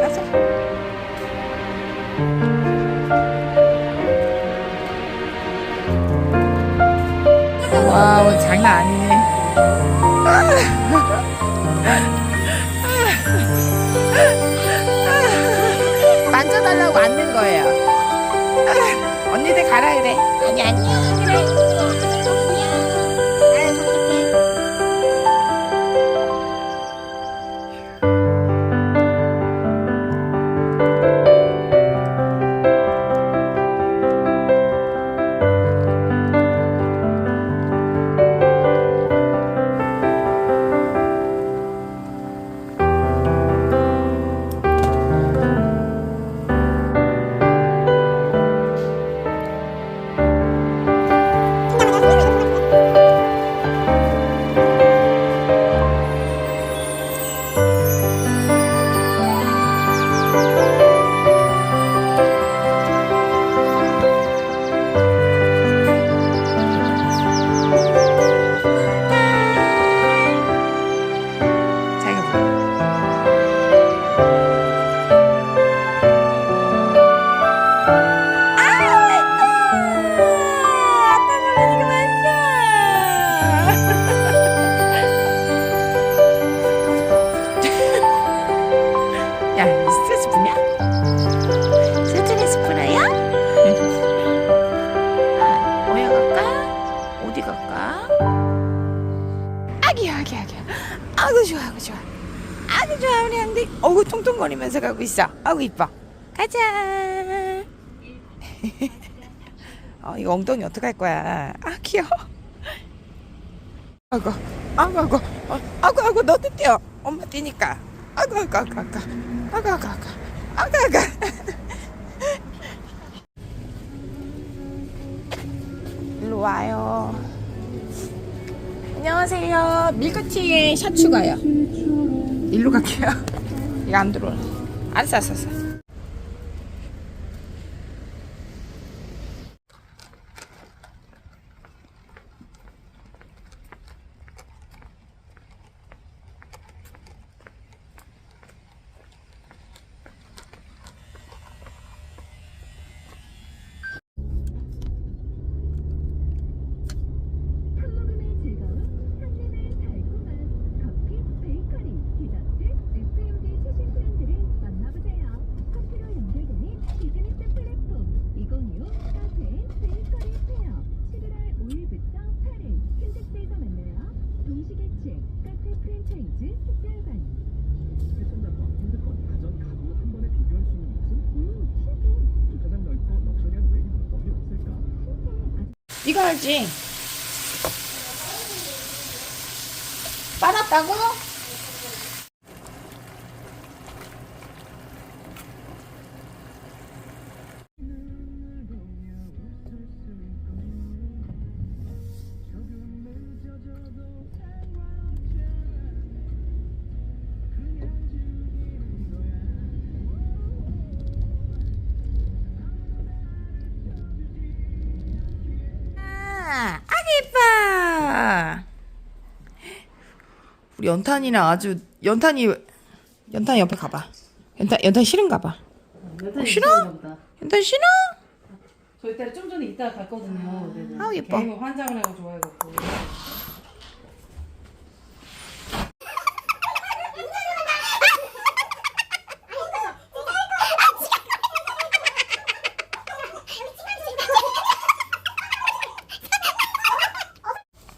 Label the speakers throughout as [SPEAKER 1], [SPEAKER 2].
[SPEAKER 1] 가자. 와, 오늘 장난 아니네. 만져달라고 앉는 거예요. 언니들 가라 그래. 아니 아니야 그래. 좋아, 우리 한디. 어구 통통거리면서 가고 있어. 아구 이뻐. 가자. 어, 이거 엉덩이 어떡할 거야? 아, 귀여워. 아구, 아구, 아구, 어, 아구, 아구, 너도 뛰어. 엄마 뛰니까. 아구, 아구, 아구, 아구, 아구, 아구, 아구, 아구, 아구. 일로 와요. 안녕하세요. 밀크티에 샷 추가요. 일로 갈게요. 이거 안 들어오네. 알았어, 알았어, 알았어.
[SPEAKER 2] 한모금의 즐거움, 한림의 달콤한 커피, 베이커리, 디저트, FMD 최신 트렌드를 만나보세요. 커피로 연결되는 비즈니스 플랫폼 2025 카페 베이커리 페어 11월 5일부터 8일 킨텍스에서 만나요. 동시개최 카페 프랜차이즈 특별반
[SPEAKER 3] 패션장과 핸드폰, 가전, 가구 한 번에 비교할 수 있는 곳은
[SPEAKER 2] 음, 신기해.
[SPEAKER 3] 주차장 넓고 럭셔리한 왜 어디 없을까?
[SPEAKER 1] 이거 알지? 빨았다고? 우리 연탄이랑 아주 연탄이 연탄이 옆에 가봐. 연탄 연탄 싫은가 봐.
[SPEAKER 4] 여덟
[SPEAKER 1] 싫어? 연탄 싫어?
[SPEAKER 4] 저희 딸 좀 전에 이따 갔거든요. 네네.
[SPEAKER 1] 아우, 예뻐.
[SPEAKER 4] 개인 환장을 하고 좋아해갖고.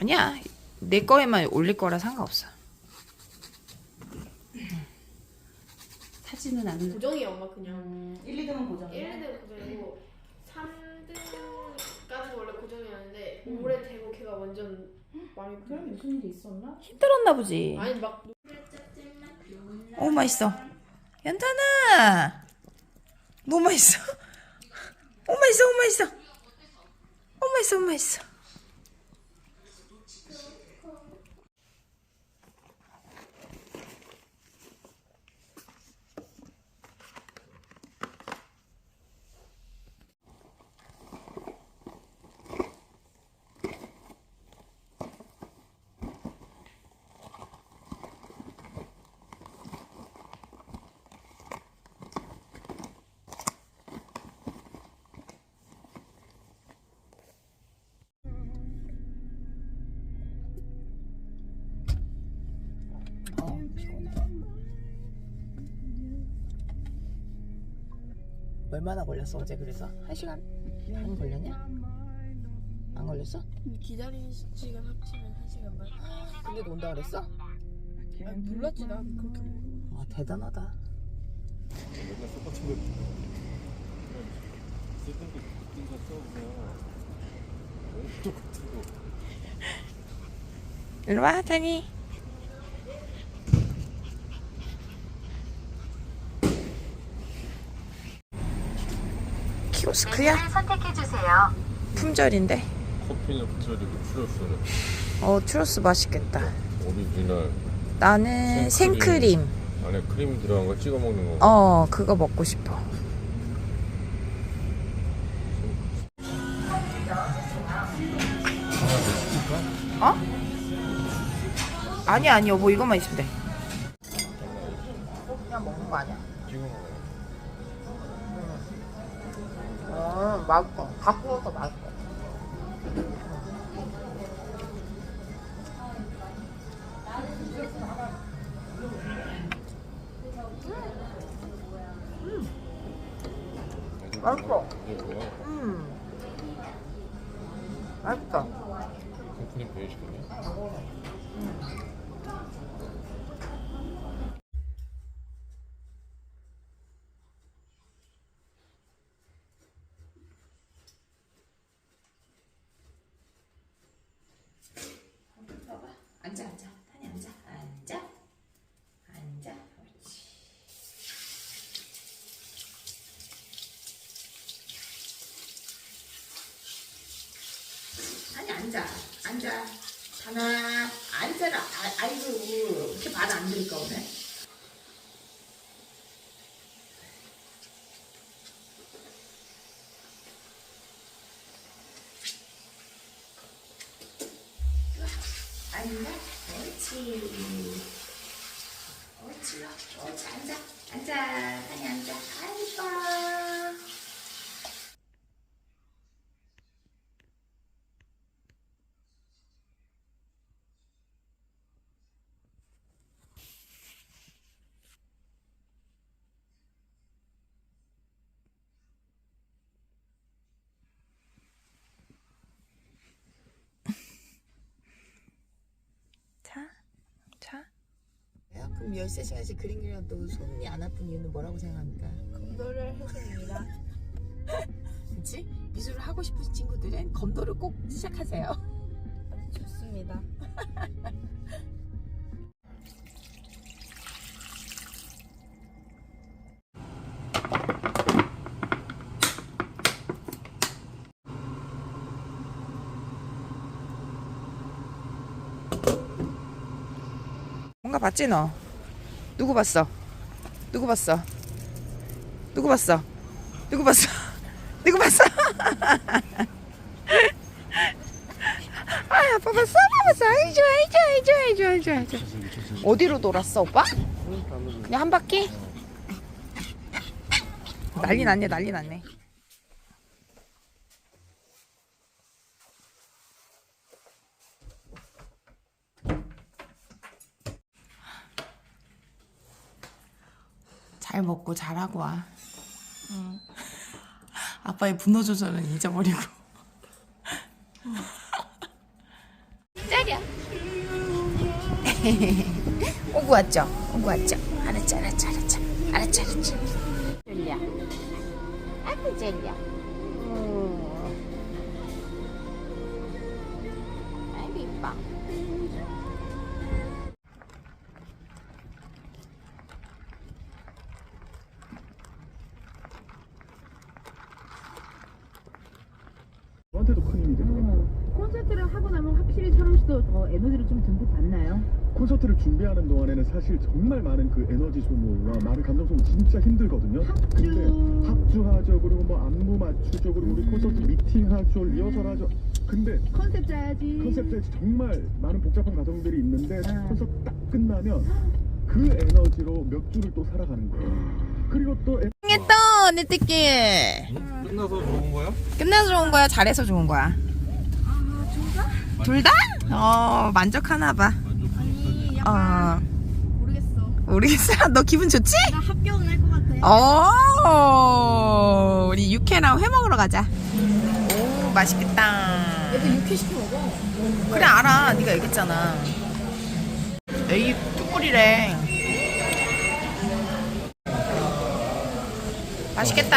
[SPEAKER 1] 아니야. 내 거에만 올릴 거라 상관없어.
[SPEAKER 4] 타지는 않는.
[SPEAKER 5] 고정이 엄마 그냥
[SPEAKER 4] 음, 1, 2등은 고정.
[SPEAKER 5] 1, 2등 고정이고 3등까지 원래 고정이었는데 올해 되고 걔가 완전 많이
[SPEAKER 4] 그럼 무슨 일이 있었나?
[SPEAKER 1] 힘들었나 보지.
[SPEAKER 5] 아니 막
[SPEAKER 1] 어 맛있어. 연탄아. 뭐 맛있어? 어 맛있어, 어 맛있어. 어 맛있어, 어 맛있어. 얼마나 걸렸어 어제 그래서? 한 시간 반 걸렸냐? 안 걸렸어?
[SPEAKER 5] 기다리는 시간 합치면 한 시간 반.
[SPEAKER 1] 근데 너 온다 그랬어?
[SPEAKER 5] 아니 몰랐지 난 그렇게.
[SPEAKER 1] 아 대단하다
[SPEAKER 3] 맨날 똑같은 거 쓰던 게 바뀐 거 써보면 똑같은 거
[SPEAKER 1] 일로 와 다니 키오스크야?
[SPEAKER 2] 선택해주세요.
[SPEAKER 1] 품절인데?
[SPEAKER 3] 커피는 붙여지고 추러스는?
[SPEAKER 1] 어 추러스 맛있겠다.
[SPEAKER 3] 오리지널.
[SPEAKER 1] 나는
[SPEAKER 3] 생크림.
[SPEAKER 1] 생크림.
[SPEAKER 3] 안에 크림 들어간 거 찍어 먹는 거.
[SPEAKER 1] 어 그거 먹고 싶어. 어? 아니 아니 여보 이것만 있으면 돼 맛있어 다 구워서 맛있어 맛있어.
[SPEAKER 3] 이게 뭐야?
[SPEAKER 1] 음. 맛있어
[SPEAKER 3] 콩크림 베이시겠네
[SPEAKER 1] 앉아 앉아 타니 앉아 앉아 앉아 그렇지 타니 앉아. 앉아. 타나 앉아라. 아, 아이고 이렇게 말 안 들을까 오늘 앉아 옳지 옳지 옳지 앉아 앉아 타니 앉아 아이고 자, 자. 그럼 13시간씩 그림 그려도 손이 안 아픈 이유는 뭐라고 생각합니까?
[SPEAKER 5] 검도를 해줍니다.
[SPEAKER 1] 그치? 미술을 하고 싶으신 친구들은 검도를 꼭 시작하세요.
[SPEAKER 5] 좋습니다.
[SPEAKER 1] 뭔가 봤지 너? 누구 봤어? 누구 봤어? 누구 봤어? 누구 봤어? 누구 봤어? 아, 아빠 봤어? 아빠 봤어? 아이 좋아, 아이 좋아, 아이 좋아, 아이 좋아, 아이 좋아. 어디로 돌았어, 오빠? 그냥 한 바퀴? 난리 났네, 난리 났네. 잘 먹고 잘하고 와. 아빠의 분노 조절은 잊어버리고. 짜리야. 오구 왔죠? 오구 왔죠? 알았지, 알았지, 알았지. 알았지, 알았지. 졸려. 아구 졸려.
[SPEAKER 4] 콘서트를
[SPEAKER 3] 준비하는 동안에는 사실 정말 많은 그 에너지 소모와 많은 감정 소모 진짜 힘들거든요. 근데 합주하죠. 그리고 뭐 안무 맞추죠. 그리고 우리 콘서트 미팅하죠. 리허설하죠. 근데
[SPEAKER 4] 컨셉 짜야지.
[SPEAKER 3] 컨셉에 정말 많은 복잡한 과정들이 있는데 콘서트 딱 끝나면 그 에너지로 몇 주를 또 살아가는 거예요. 그리고 또 에-
[SPEAKER 1] 했다, 내 띠끼.
[SPEAKER 3] 끝나서 좋은 거야?
[SPEAKER 1] 끝나서 좋은 거야? 잘해서 좋은 거야? 둘 다? 둘 다? 어, 만족하나 봐. 어,
[SPEAKER 5] 모르겠어.
[SPEAKER 1] 모르겠어. 너 기분 좋지?
[SPEAKER 2] 나 합격은 할 것 같아.
[SPEAKER 1] 오, 우리 육회랑 회 먹으러 가자. 오, 맛있겠다.
[SPEAKER 5] 얘도 육회 시켜 먹어.
[SPEAKER 1] 그래 알아. 네가 얘기했잖아. 에이 쭈꾸리래. 맛있겠다.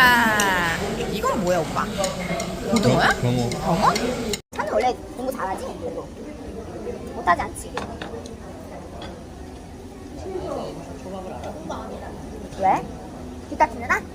[SPEAKER 1] 이건 뭐야 오빠? 고등어야?
[SPEAKER 3] 경호.
[SPEAKER 1] 병어?
[SPEAKER 6] 사는 원래 공부 잘하지? 못하지 않지? 왜? 기타 치느라?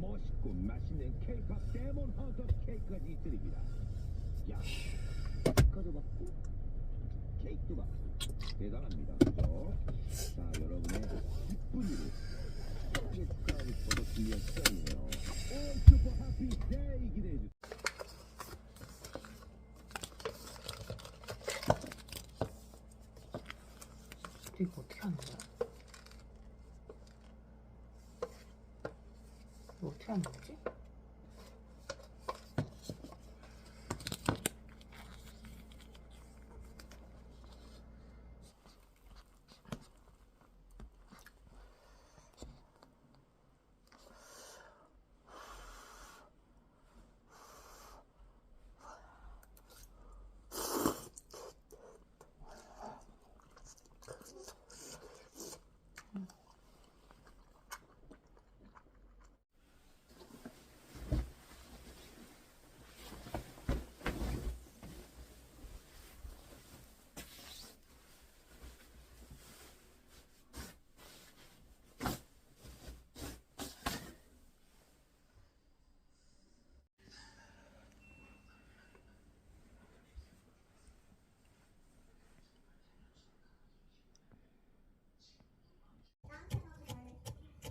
[SPEAKER 7] 멋있고 맛있는 케이팝 데몬 헌터 케이크까지 드립니다. 야, 스티커도 받고 케이크도 받고 대단합니다. 그죠? 자, 여러분의 기쁜 일을 축하하고 싶어서 준비한 시간이에요. 오, 슈퍼 해피 데이 기대해 주세요.
[SPEAKER 1] 이거 어떻게 하는 거야? 이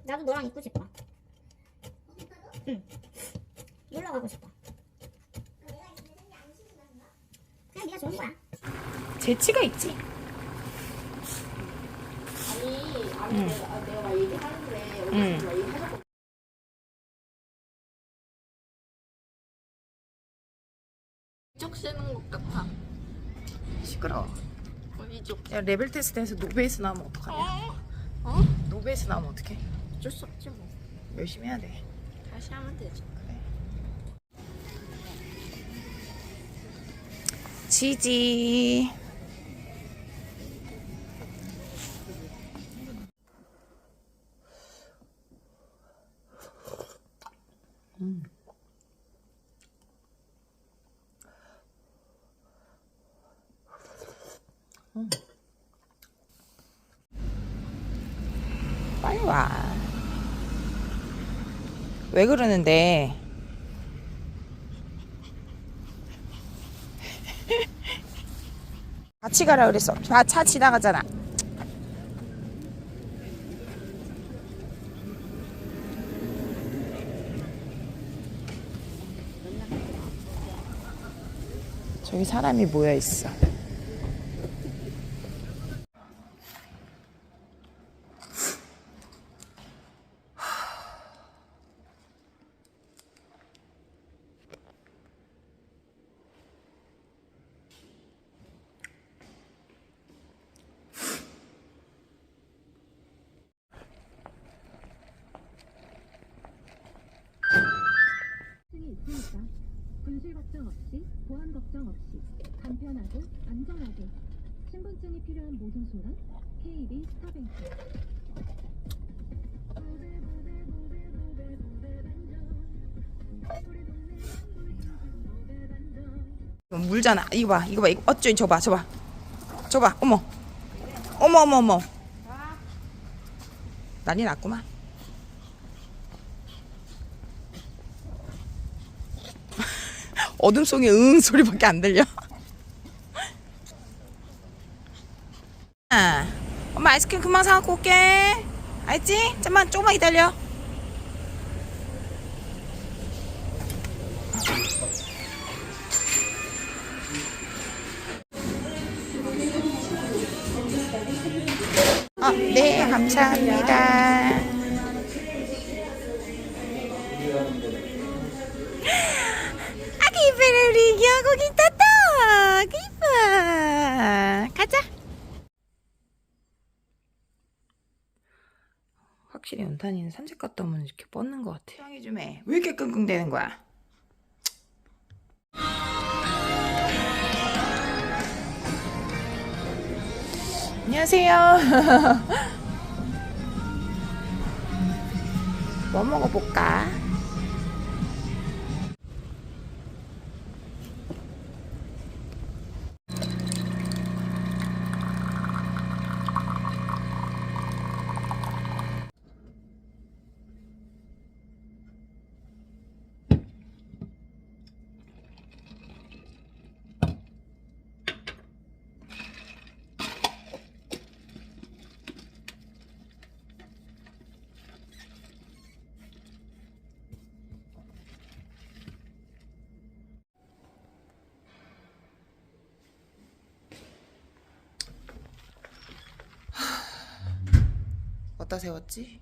[SPEAKER 6] 나도 너랑 있고 싶어. 응. 놀러 가고 싶어. 그냥 네가 좋은 거야.
[SPEAKER 1] 재치가 있지.
[SPEAKER 5] 아니, 아니 내가, 내가 막 얘기하는데
[SPEAKER 1] 응.
[SPEAKER 5] 막 얘기하자고
[SPEAKER 8] 쪽 쓰는 것 같아.
[SPEAKER 1] 시끄러워.
[SPEAKER 8] 이쪽.
[SPEAKER 1] 야 레벨 테스트에서 노베이스 나오면 어떡하냐?
[SPEAKER 8] 어?
[SPEAKER 1] 노베이스 나오면 어떡해?
[SPEAKER 8] 어쩔 수 없지 뭐.
[SPEAKER 1] 열심히 해야 돼.
[SPEAKER 8] 다시 하면 되지.
[SPEAKER 1] 지지. 음. 빨리 와. 왜 그러는데? 같이 가라 그랬어. 차, 차 지나가잖아. 저기 사람이 모여 있어.
[SPEAKER 2] 분실 걱정 없이 보안 걱정 없이 간편하고 안전하게 신분증이 필요한 모든 순간 KB 스타뱅크
[SPEAKER 1] 이거 물잖아. 이거 봐, 이거 봐, 이거 어쩌 저봐, 저봐, 저봐. 어머, 어머, 어머, 어머. 난리 났구만. 어둠 속에 응 소리밖에 안 들려. 아, 엄마 아이스크림 금방 사갖고 올게. 알지? 잠만 조금만 기다려. 아, 네, 감사합니다. 확실히 연탄이는 산책 갔다 오면 이렇게 뻗는 것 같아. 조용히 좀 해. 왜 이렇게 끙끙대는 거야? 안녕하세요. 뭐 먹어볼까? 어디다 세웠지?